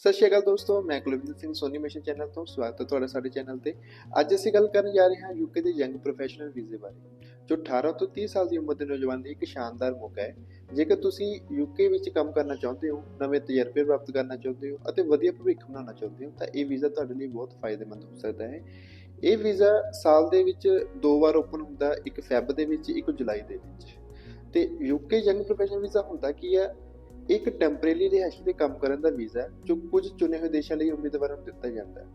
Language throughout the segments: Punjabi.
ਸਤਿ ਸ਼੍ਰੀ ਅਕਾਲ ਦੋਸਤੋ, ਮੈਂ ਕੁਲਵਿੰਦਰ ਸਿੰਘ ਸੋਨੀ ਮਿਸ਼ਨ ਚੈਨਲ ਤੋਂ ਸਵਾਗਤ ਹੈ ਤੁਹਾਡਾ ਸਾਡੇ ਚੈਨਲ ਤੇ। ਅੱਜ ਅਸੀਂ ਗੱਲ ਕਰਨ ਜਾ ਰਹੇ ਹਾਂ ਯੂਕੇ ਦੇ ਯੰਗ ਪ੍ਰੋਫੈਸ਼ਨਲ ਵੀਜ਼ੇ ਬਾਰੇ, ਜੋ 18 ਤੋਂ 30 ਸਾਲ ਦੀ ਉਮਰ ਦੇ ਨੌਜਵਾਨ ਲਈ ਇੱਕ ਸ਼ਾਨਦਾਰ ਮੌਕਾ ਹੈ। ਜੇਕਰ ਤੁਸੀਂ ਯੂਕੇ ਵਿੱਚ ਕੰਮ ਕਰਨਾ ਚਾਹੁੰਦੇ ਹੋ, ਨਵੇਂ ਤਜਰਬੇ ਪ੍ਰਾਪਤ ਕਰਨਾ ਚਾਹੁੰਦੇ ਹੋ ਅਤੇ ਵਧੀਆ ਭਵਿੱਖ ਬਣਾਉਣਾ ਚਾਹੁੰਦੇ ਹੋ, ਤਾਂ ਇਹ ਵੀਜ਼ਾ ਤੁਹਾਡੇ ਲਈ ਬਹੁਤ ਫਾਇਦੇਮੰਦ ਹੋ ਸਕਦਾ ਹੈ। ਇਹ ਵੀਜ਼ਾ ਸਾਲ ਦੇ ਵਿੱਚ ਦੋ ਵਾਰ ਓਪਨ ਹੁੰਦਾ, ਇੱਕ ਫੈਬ ਦੇ ਵਿੱਚ, ਇੱਕ ਜੁਲਾਈ ਦੇ ਵਿੱਚ। ਤੇ ਯੂਕੇ ਯੰਗ ਪ੍ਰੋਫੈਸ਼ਨਲ ਵੀਜ਼ਾ ਹੁੰਦਾ ਕੀ ਹੈ? ਇੱਕ ਟੈਂਪਰੇਰੀ ਰਿਹਾਇਸ਼ ਦੇ ਕੰਮ ਕਰਨ ਦਾ ਵੀਜ਼ਾ ਹੈ, ਜੋ ਕੁਝ ਚੁਣੇ ਹੋਏ ਦੇਸ਼ਾਂ ਲਈ ਉਮੀਦਵਾਰਾਂ ਨੂੰ ਦਿੱਤਾ ਜਾਂਦਾ ਹੈ।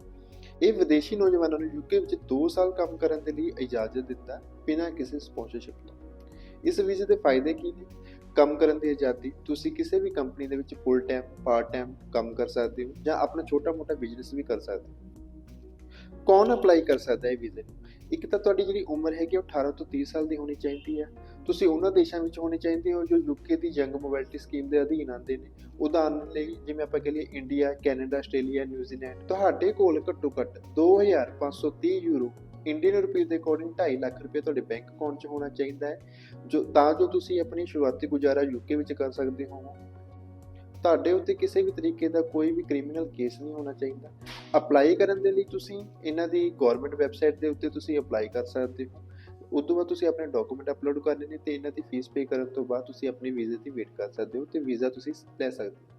ਇਹ ਵਿਦੇਸ਼ੀ ਨੌਜਵਾਨਾਂ ਨੂੰ ਯੂਕੇ ਵਿੱਚ 2 ਸਾਲ ਕੰਮ ਕਰਨ ਦੇ ਲਈ ਇਜਾਜ਼ਤ ਦਿੱਤਾ ਬਿਨਾਂ ਕਿਸੇ ਸਪਾਂਸਰਸ਼ਿਪ ਤੋਂ। ਇਸ ਵੀਜ਼ੇ ਦੇ ਫਾਇਦੇ ਕੀ ਨੇ? ਕੰਮ ਕਰਨ ਦੀ ਆਜ਼ਾਦੀ, ਤੁਸੀਂ ਕਿਸੇ ਵੀ ਕੰਪਨੀ ਦੇ ਵਿੱਚ ਫੁੱਲ ਟਾਈਮ ਪਾਰਟ ਟਾਈਮ ਕੰਮ ਕਰ ਸਕਦੇ ਹੋ ਜਾਂ ਆਪਣਾ ਛੋਟਾ-ਮੋਟਾ ਬਿਜ਼ਨਸ ਵੀ ਕਰ ਸਕਦੇ ਹੋ। ਕੌਣ ਅਪਲਾਈ ਕਰ ਸਕਦਾ ਹੈ ਵੀਜ਼ੇ ਨੂੰ ਇੱਕ ਤਾਂ ਤੁਹਾਡੀ ਜਿਹੜੀ ਉਮਰ ਹੈਗੀ ਉਹ 18 ਤੋਂ 30 ਸਾਲ ਦੀ ਹੋਣੀ ਚਾਹੀਦੀ ਹੈ ਤੁਸੀਂ ਉਹਨਾਂ ਦੇਸ਼ਾਂ ਵਿੱਚ ਹੋਣੇ ਚਾਹੀਦੇ ਹੋ ਜੋ ਯੂਕੇ ਦੀ ਯੰਗ ਮੋਬਿਲਿਟੀ ਸਕੀਮ ਦੇ ਅਧੀਨ ਆਉਂਦੇ ਨੇ। ਉਦਾਹਰਨ ਲਈ, ਜਿਵੇਂ ਆਪਾਂ ਕਹ ਲਈਏ ਇੰਡੀਆ ਕੈਨੇਡਾ ਆਸਟ੍ਰੇਲੀਆ ਨਿਊਜ਼ੀਲੈਂਡ ਤੁਹਾਡੇ ਕੋਲ ਘੱਟੋ ਘੱਟ 2530 ਯੂਰੋ ਇੰਡੀਅਨ ਰੁਪਏ ਦੇ ਅਕੋਰਡਿੰਗ 2.5 ਲੱਖ ਰੁਪਏ ਤੁਹਾਡੇ ਬੈਂਕ ਅਕਾਊਂਟ 'ਚ ਹੋਣਾ ਚਾਹੀਦਾ ਹੈ। ਜੋ, ਤਾਂ ਜੋ ਤੁਸੀਂ ਆਪਣੀ ਸ਼ੁਰੂਆਤੀ ਗੁਜ਼ਾਰਾ ਯੂਕੇ ਵਿੱਚ ਕਰ ਸਕਦੇ ਹੋ ਤੁਹਾਡੇ ਉੱਤੇ ਕਿਸੇ ਵੀ ਤਰੀਕੇ ਦਾ ਕੋਈ ਵੀ ਕ੍ਰਿਮੀਨਲ ਕੇਸ ਨਹੀਂ ਹੋਣਾ ਚਾਹੀਦਾ। ਅਪਲਾਈ ਕਰਨ ਦੇ ਲਈ ਤੁਸੀਂ ਇਹਨਾਂ ਦੀ ਗਵਰਨਮੈਂਟ ਵੈਬਸਾਈਟ ਦੇ ਉੱਤੇ ਤੁਸੀਂ ਅਪਲਾਈ ਕਰ ਸਕਦੇ ਹੋ। ਉਸ ਤੋਂ ਬਾਅਦ ਤੁਸੀਂ ਆਪਣੇ ਡਾਕੂਮੈਂਟ ਅਪਲੋਡ ਕਰਨੇ ਨੇ ਤੇ ਇਹਨਾਂ ਦੀ ਫੀਸ ਪੇ ਕਰਨ ਤੋਂ ਬਾਅਦ ਤੁਸੀਂ ਆਪਣੇ ਵੀਜ਼ੇ ਦੀ ਵੇਟ ਕਰ ਸਕਦੇ ਹੋ ਤੇ ਵੀਜ਼ਾ ਤੁਸੀਂ ਲੈ ਸਕਦੇ ਹੋ।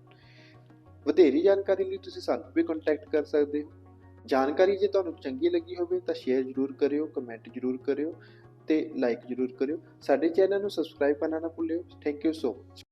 ਵਧੇਰੀ ਜਾਣਕਾਰੀ ਲਈ ਤੁਸੀਂ ਸਾਨੂੰ ਵੀ ਕੰਟੈਕਟ ਕਰ ਸਕਦੇ ਹੋ। ਜਾਣਕਾਰੀ ਜੇ ਤੁਹਾਨੂੰ ਚੰਗੀ ਲੱਗੀ ਹੋਵੇ ਤਾਂ ਸ਼ੇਅਰ ਜ਼ਰੂਰ ਕਰਿਓ ਕਮੈਂਟ ਜ਼ਰੂਰ ਕਰਿਓ ਤੇ ਲਾਈਕ ਜ਼ਰੂਰ ਕਰਿਓ। ਸਾਡੇ ਚੈਨਲ ਨੂੰ ਸਬਸਕ੍ਰਾਈਬ ਕਰਨਾ ਨਾ ਭੁੱਲਿਓ। Thank you so much